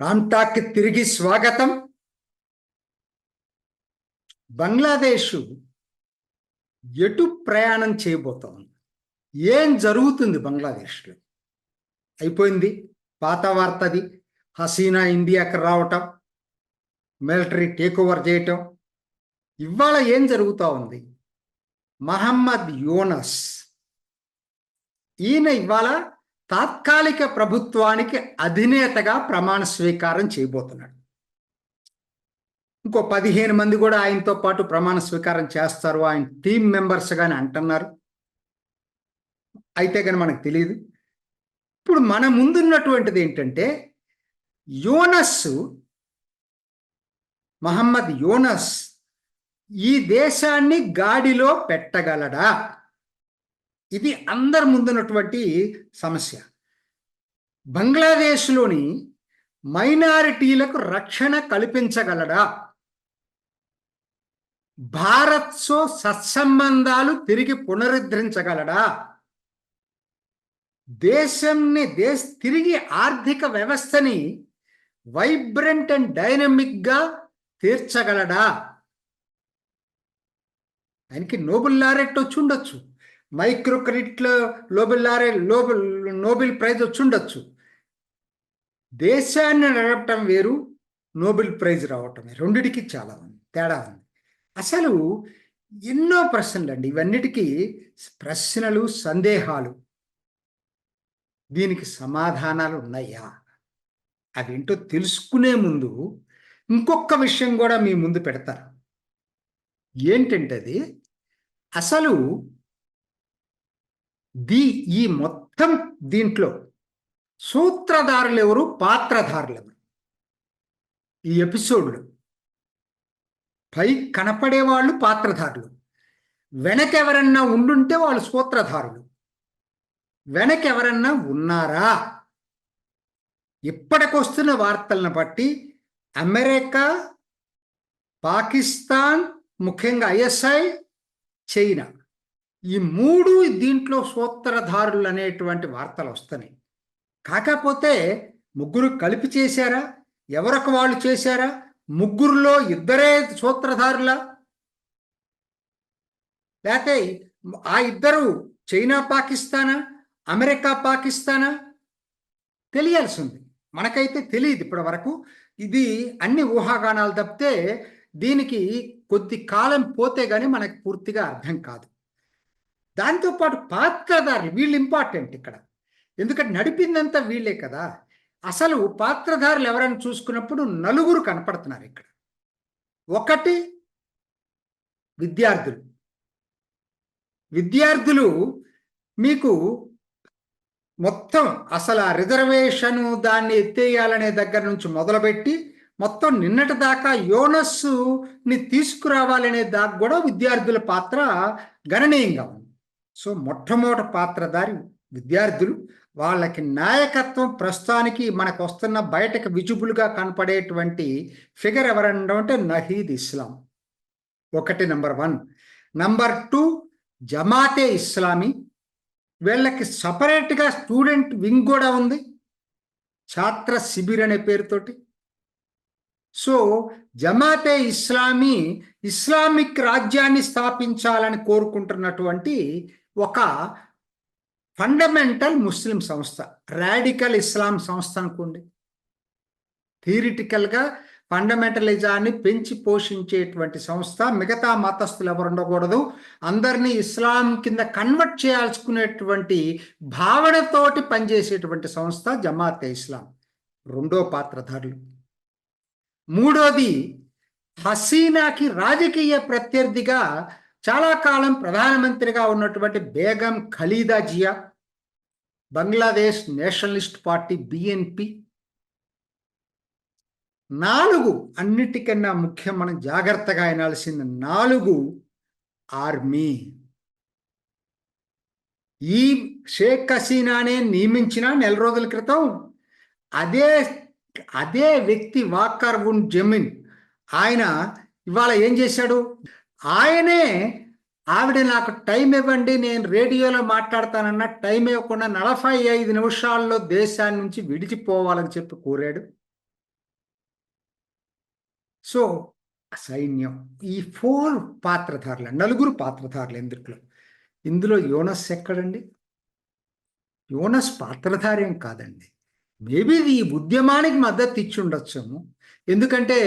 రామ్టాక్ తిరిగి స్వాగతం. బంగ్లాదేశ్ ఎటు ప్రయాణం చేయబోతోంది? ఏం జరుగుతుంది బంగ్లాదేశ్లో? అయిపోయింది పాత వార్తది. హసీనా ఇండియాకి రావటం మిలిటరీ టేక్ ఓవర్ చేయటం. ఇవాళ ఏం జరుగుతూ ఉంది? మహమ్మద్ యూనస్. ఈయన ఇవాళ తాత్కాలిక ప్రభుత్వానికి అధినేతగా ప్రమాణ స్వీకారం చేయబోతున్నాడు. ఇంకో పదిహేను మంది కూడా ఆయనతో పాటు ప్రమాణ స్వీకారం చేస్తారు. ఆయన టీం మెంబర్స్ కానీ అంటున్నారు. అయితే కానీ మనకు తెలియదు ఇప్పుడు మన ముందున్నటువంటిది ఏంటంటే యోనస్ మహమ్మద్ యోనస్ ఈ దేశాన్ని గాడిలో పెట్టగలడా? ఇది అందరి ముందున్నటువంటి సమస్య. బంగ్లాదేశ్లోని మైనారిటీలకు రక్షణ కల్పించగలడా? భారత్తో సత్సంబంధాలు తిరిగి పునరుద్ధరించగలడా? దేశంని దేశ తిరిగి ఆర్థిక వ్యవస్థని వైబ్రెంట్ అండ్ డైనమిక్గా తీర్చగలడా? ఆయనకి నోబెల్ లారెట్ వచ్చి ఉండొచ్చు. Micro క్రెడిట్లో Nobel laureate Nobel Nobel prize వచ్చి ఉండొచ్చు. దేశాన్ని నడపటం వేరు నోబెల్ ప్రైజ్ రావటం రెండిటికి చాలా ఉంది తేడా ఉంది. అసలు ఎన్నో ప్రశ్నలు అండి. ఇవన్నిటికీ ప్రశ్నలు సందేహాలు. దీనికి సమాధానాలు ఉన్నాయా? అవేంటో తెలుసుకునే ముందు ఇంకొక విషయం కూడా మీ ముందు పెడతారు ఏంటంటే అది అసలు దీ ఈ మొత్తం దీంట్లో సూత్రధారులు ఎవరు పాత్రధారులు ఎవరు ఈ ఎపిసోడ్లో పై కనపడే వాళ్ళు పాత్రధారులు. వెనకెవరన్నా ఉండుంటే వాళ్ళు సూత్రధారులు. వెనకెవరన్నా ఉన్నారా? ఇప్పటికొస్తున్న వార్తలను బట్టి అమెరికా పాకిస్తాన్ ముఖ్యంగా ఐఎస్ఐ చైనా. ఈ మూడు దీంట్లో సూత్రధారులు అనేటువంటి వార్తలు వస్తున్నాయి. కాకపోతే ముగ్గురు కలిపి చేశారా? ఎవరికి వాళ్ళు చేశారా? ముగ్గురులో ఇద్దరే సూత్రధారులా లేకపోతే ఆ ఇద్దరు చైనా పాకిస్తానా? అమెరికా పాకిస్తానా? తెలియాల్సి ఉంది మనకైతే తెలియదు ఇప్పటి వరకు ఇది అన్ని ఊహాగానాలు తప్పితే దీనికి కొద్ది కాలం పోతే కానీ మనకు పూర్తిగా అర్థం కాదు. దాంతోపాటు పాత్రధారులు వీళ్ళు ఇంపార్టెంట్ ఇక్కడ. ఎందుకంటే నడిపిందంతా వీళ్ళే కదా. అసలు పాత్రధారులు ఎవరైనా చూసుకున్నప్పుడు నలుగురు కనపడుతున్నారు ఇక్కడ. ఒకటి విద్యార్థులు. విద్యార్థులు మీకు మొత్తం అసలు ఆ రిజర్వేషను దాన్ని ఎత్తేయాలనే దగ్గర నుంచి మొదలుపెట్టి మొత్తం నిన్నటి దాకా యోనస్ని తీసుకురావాలనే దాకా కూడా విద్యార్థుల పాత్ర గణనీయంగా ఉంది. సో మొట్టమొదటి పాత్రధారి విద్యార్థులు వాళ్ళకి నాయకత్వం ప్రస్తుతానికి మనకు వస్తున్న బయటకు విజిబుల్గా కనపడేటువంటి ఫిగర్ ఎవరన్నా అంటే నహీద్ ఇస్లాం. ఒకటి number one. Number two Jamaate Islami. వీళ్ళకి సపరేట్గా స్టూడెంట్ వింగ్ కూడా ఉంది. ఛాత్ర శిబిర్ అనే పేరుతోటి. సో జమాతే ఇస్లామీ ఇస్లామిక్ రాజ్యాన్ని స్థాపించాలని కోరుకుంటున్నటువంటి ఒక ఫండమెంటల్ ముస్లిం సంస్థ రాడికల్ ఇస్లాం సంస్థ అనుకోండి. థియరిటికల్గా ఫండమెంటలిజాన్ని పెంచి పోషించేటువంటి సంస్థ మిగతా మతస్థులు ఎవరు ఉండకూడదు. అందరినీ ఇస్లాం కింద కన్వర్ట్ చేయాల్సుకునేటువంటి భావనతోటి పనిచేసేటువంటి సంస్థ జమాతే ఇస్లాం. రెండో పాత్రధారులు. మూడోది హసీనాకి రాజకీయ ప్రత్యర్థిగా చాలా కాలం ప్రధానమంత్రిగా ఉన్నటువంటి Begum Khaleda Zia Bangladesh Nationalist Party BNP నాలుగు అన్నిటికన్నా ముఖ్యం మనం జాగ్రత్తగా వినాల్సిన నాలుగు ఆర్మీ. ఈ షేక్ హసీనానే నియమించిన నెల రోజుల క్రితం అదే అదే వ్యక్తి వాకర్ ఉన్ జమీన్. ఆయన ఇవాళ ఏం చేశాడు? ఆయనే ఆవిడ నాకు టైం ఇవ్వండి నేను రేడియోలో మాట్లాడతానన్న టైం ఇవ్వకుండా నలభై ఐదు నిమిషాల్లో దేశాన్ని నుంచి విడిచిపోవాలని చెప్పి కోరాడు. సో సైన్యం ఈ ఫోర్ పాత్రధారులు నలుగురు పాత్రధారులు ఎందుట్లో ఇందులో యోనస్ ఎక్కడండి? యోనస్ పాత్రధార్యం కాదండి. మేబీ ఈ ఉద్యమానికి మద్దతు ఇచ్చి ఉండొచ్చాము. ఎందుకంటే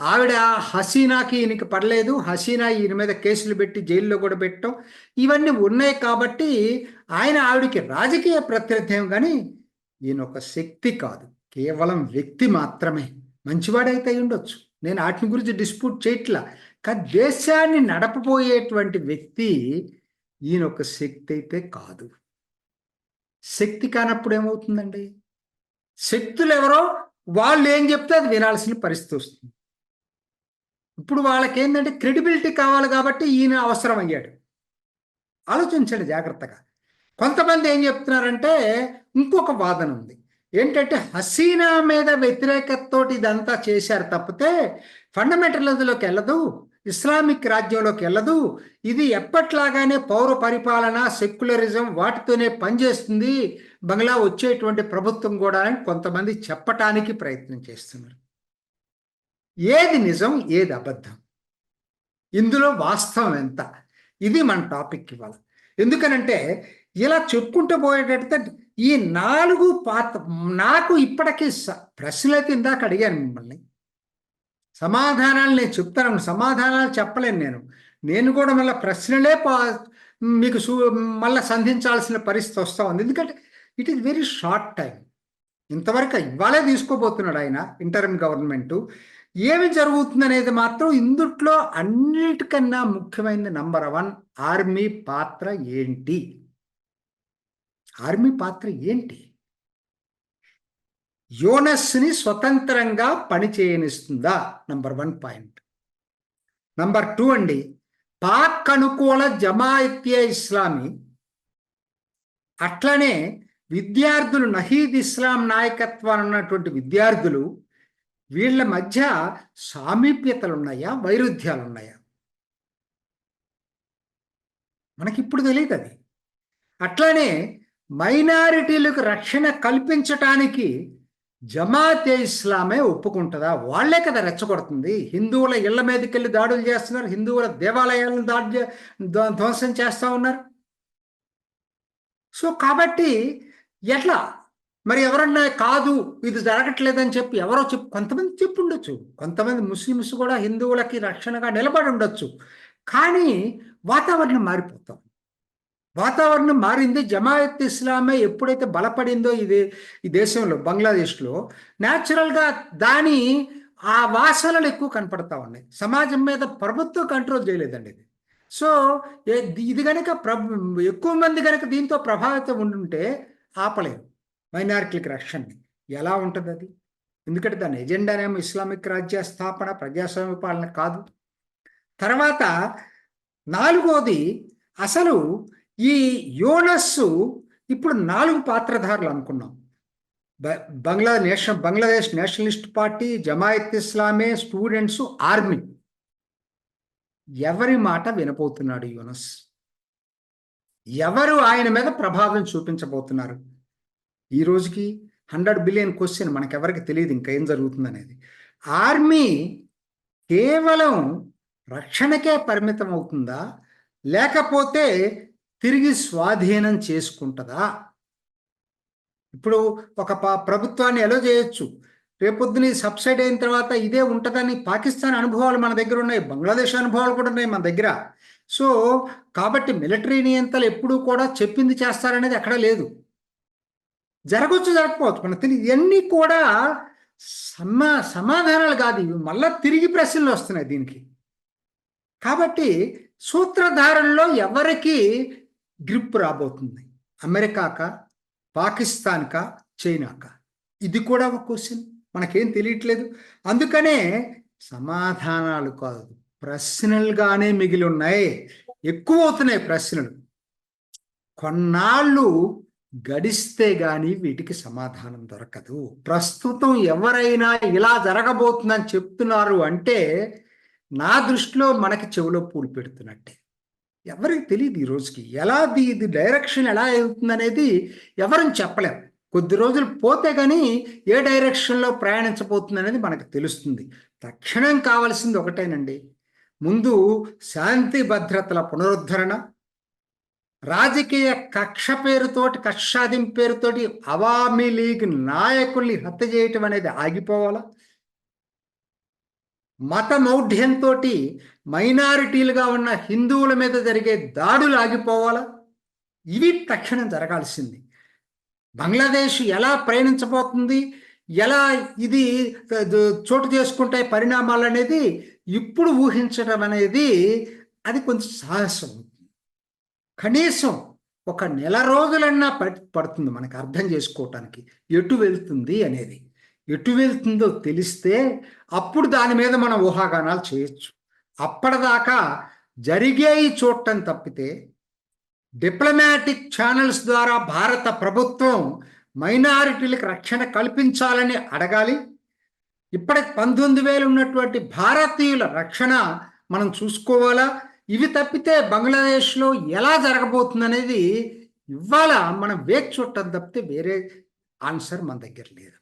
ఆవిడ హసీనాకి ఈయనకి పడలేదు. హసీనా ఈయన మీద కేసులు పెట్టి జైల్లో కూడా పెట్టడం ఇవన్నీ ఉన్నాయి కాబట్టి ఆయన ఆవిడకి రాజకీయ ప్రత్యర్థం కానీ ఈయన ఒక శక్తి కాదు. కేవలం వ్యక్తి మాత్రమే. మంచివాడైతే ఉండొచ్చు. నేను వాటిని గురించి డిస్ప్యూట్ చేయట్లా. కానీ దేశాన్ని నడపబోయేటువంటి వ్యక్తి ఈయన ఒక శక్తి అయితే కాదు. శక్తి కానప్పుడు ఏమవుతుందండి? శక్తులు ఎవరో వాళ్ళు ఏం చెప్తే అది వినాల్సిన పరిస్థితి వస్తుంది. ఇప్పుడు వాళ్ళకి ఏంటంటే క్రెడిబిలిటీ కావాలి కాబట్టి ఈయన అవసరం అయ్యాడు ఆలోచించండి జాగ్రత్తగా. కొంతమంది ఏం చెప్తున్నారంటే ఇంకొక వాదన ఉంది. ఏంటంటే హసీనా మీద వ్యతిరేకతతోటి ఇదంతా చేశారు తప్పితే ఫండమెంటలిజంలోకి వెళ్ళదు. ఇస్లామిక్ రాజ్యంలోకి వెళ్ళదు. ఇది ఎప్పట్లాగానే పౌర పరిపాలన సెక్యులరిజం వాటితోనే పనిచేస్తుంది. బంగ్లా వచ్చేటువంటి ప్రభుత్వం కూడా అని కొంతమంది చెప్పటానికి ప్రయత్నం చేస్తున్నారు. ఏది నిజం ఏది అబద్ధం? ఇందులో వాస్తవం ఎంత? ఇది మన టాపిక్ ఇవాళ. ఎందుకనంటే ఇలా చెప్పుకుంటూ పోయేటట్టు ఈ నాలుగు పాత్ర నాకు ఇప్పటికీ ప్రశ్నలు అయితే ఇందాక అడిగాను మిమ్మల్ని. సమాధానాలు నేను చెప్తాను సమాధానాలు చెప్పలేను నేను. నేను కూడా మళ్ళీ ప్రశ్నలే పా మీకు సూ మళ్ళీ సంధించాల్సిన పరిస్థితి వస్తూ ఉంది. ఎందుకంటే it is very short time ఇంతవరకు ఇవాళే తీసుకోబోతున్నాడు ఆయన ఇంటర్మ్ గవర్నమెంటు ఏమి జరుగుతుంది అనేది మాత్రం ఇందుట్లో అన్నిటికన్నా ముఖ్యమైనది నంబర్ వన్ ఆర్మీ పాత్ర ఏంటి? ఆర్మీ పాత్ర ఏంటి? యోనస్ని స్వతంత్రంగా పనిచేయనిస్తుందా? Number one point number two అండి పాక్ అనుకూల జమాయిత్య ఇస్లామీ అట్లనే విద్యార్థులు నహీద్ ఇస్లాం నాయకత్వాన్ని ఉన్నటువంటి విద్యార్థులు వీళ్ళ మధ్య సామీప్యతలు ఉన్నాయా వైరుధ్యాలు ఉన్నాయా మనకిప్పుడు తెలియదు అది అట్లనే మైనారిటీలకు రక్షణ కల్పించటానికి జమాతే ఇస్లామే ఒప్పుకుంటుందా? వాళ్ళే కదా రెచ్చగొడుతుంది. హిందువుల ఇళ్ళ మీదకి వెళ్ళి దాడులు చేస్తున్నారు. హిందువుల దేవాలయాలను దాడి ధ్వంసం చేస్తూ ఉన్నారు. సో కాబట్టి ఎట్లా? మరి ఎవరన్నా కాదు ఇది జరగట్లేదని చెప్పి ఎవరో చెప్పు కొంతమంది చెప్పి ఉండొచ్చు కొంతమంది ముస్లిమ్స్ కూడా హిందువులకి రక్షణగా నిలబడి ఉండొచ్చు. కానీ వాతావరణం మారిపోతాం. వాతావరణం మారింది. జమాయత్ ఇస్లామే ఎప్పుడైతే బలపడిందో ఇది ఈ దేశంలో బంగ్లాదేశ్లో న్యాచురల్గా దాని ఆ వాసనలు ఎక్కువ కనపడతా ఉన్నాయి. సమాజం మీద ప్రభుత్వం కంట్రోల్ చేయలేదండి ఇది. సో ఇది కనుక ప్రభు ఎక్కువ మంది కనుక దీంతో ప్రభావితం ఉండుంటే ఆపలేరు. మైనారిటీలకు రక్షణని ఎలా ఉంటుంది అది? ఎందుకంటే దాని ఎజెండానేమో ఇస్లామిక్ రాజ్య స్థాపన ప్రజాస్వామ్య పాలన కాదు. తర్వాత నాలుగోది అసలు ఈ యోనస్సు ఇప్పుడు నాలుగు పాత్రధారులు అనుకున్నాం. Bangla national Bangladesh Nationalist Party Jamaat Islami students army. ఎవరి మాట వినపోతున్నాడు యోనస్? ఎవరు ఆయన మీద ప్రభావం చూపించబోతున్నారు? ఈ రోజుకి హండ్రెడ్ బిలియన్ క్వశ్చన్ మనకెవరికి తెలియదు ఇంకా ఏం జరుగుతుంది అనేది ఆర్మీ కేవలం రక్షణకే పరిమితం అవుతుందా లేకపోతే తిరిగి స్వాధీనం చేసుకుంటుందా? ఇప్పుడు ఒక ప్రభుత్వాన్ని ఎలా చేయొచ్చు? రేపొద్దున సబ్సైడ్ అయిన తర్వాత ఇదే ఉంటుందని పాకిస్తాన్ అనుభవాలు మన దగ్గర ఉన్నాయి బంగ్లాదేశ్ అనుభవాలు కూడా ఉన్నాయి మన దగ్గర. సో కాబట్టి మిలిటరీ నియంత్రణలు ఎప్పుడూ కూడా చెప్పింది చేస్తారనేది అక్కడ లేదు. జరగవచ్చు జరగకపోవచ్చు మన తెలియదు ఇవన్నీ కూడా సమా సమాధానాలు కాదు ఇవి మళ్ళా తిరిగి ప్రశ్నలు వస్తున్నాయి దీనికి. కాబట్టి సూత్రధారంలో ఎవరికి గ్రిప్ రాబోతుంది. అమెరికాక పాకిస్తాన్కా చైనాకా. ఇది కూడా ఒక క్వశ్చన్. మనకేం తెలియట్లేదు. అందుకనే సమాధానాలు కాదు. ప్రశ్నలుగానే మిగిలి ఉన్నాయి ఎక్కువ అవుతున్నాయి ప్రశ్నలు. కొన్నాళ్ళు గడిస్తే గాని వీటికి సమాధానం దొరకదు. ప్రస్తుతం ఎవరైనా ఇలా జరగబోతుందని చెప్తున్నారు అంటే నా దృష్టిలో మనకి చెవిలో పూలు పెడుతున్నట్టే. ఎవరికి తెలియదు ఈ రోజుకి. ఎలా ఇది డైరెక్షన్ ఎలా అవుతుంది అనేది ఎవరం చెప్పలేం. కొద్ది రోజులు పోతే కానీ ఏ డైరెక్షన్లో ప్రయాణించబోతుంది అనేది మనకు తెలుస్తుంది. తక్షణం కావాల్సింది ఒకటేనండి. ముందు శాంతి భద్రతల పునరుద్ధరణ రాజకీయ కక్ష పేరుతోటి కక్షాదిం పేరుతోటి అవామీ లీగ్ నాయకుల్ని హత్య చేయటం అనేది ఆగిపోవాలా? మత మౌఢ్యంతో మైనారిటీలుగా ఉన్న హిందువుల మీద జరిగే దాడులు ఆగిపోవాలా? ఇవి తక్షణం జరగాల్సింది. బంగ్లాదేశ్ ఎలా ప్రయాణించబోతుంది? ఎలా ఇది చోటు చేసుకుంటాయి పరిణామాలు అనేది ఇప్పుడు ఊహించడం అనేది అది కొంచెం సాహసం. కనీసం ఒక నెల రోజులన్నా పడుతుంది మనకు అర్థం చేసుకోవటానికి. ఎటు వెళ్తుంది అనేది. ఎటు వెళ్తుందో తెలిస్తే అప్పుడు దాని మీద మనం ఊహాగానాలు చేయొచ్చు. అప్పటిదాకా జరిగేవి చూడటం తప్పితే డిప్లొమాటిక్ ఛానల్స్ ద్వారా భారత ప్రభుత్వం మైనారిటీలకు రక్షణ కల్పించాలని అడగాలి. ఇప్పటికి పంతొమ్మిది వేలు ఉన్నటువంటి భారతీయుల రక్షణ మనం చూసుకోవాలా? ఇవి తప్పితే బంగ్లాదేశ్లో ఎలా జరగబోతుంది అనేది ఇవాళ మనం వేచి చూడటం తప్పితే వేరే ఆన్సర్ మన దగ్గర లేదు.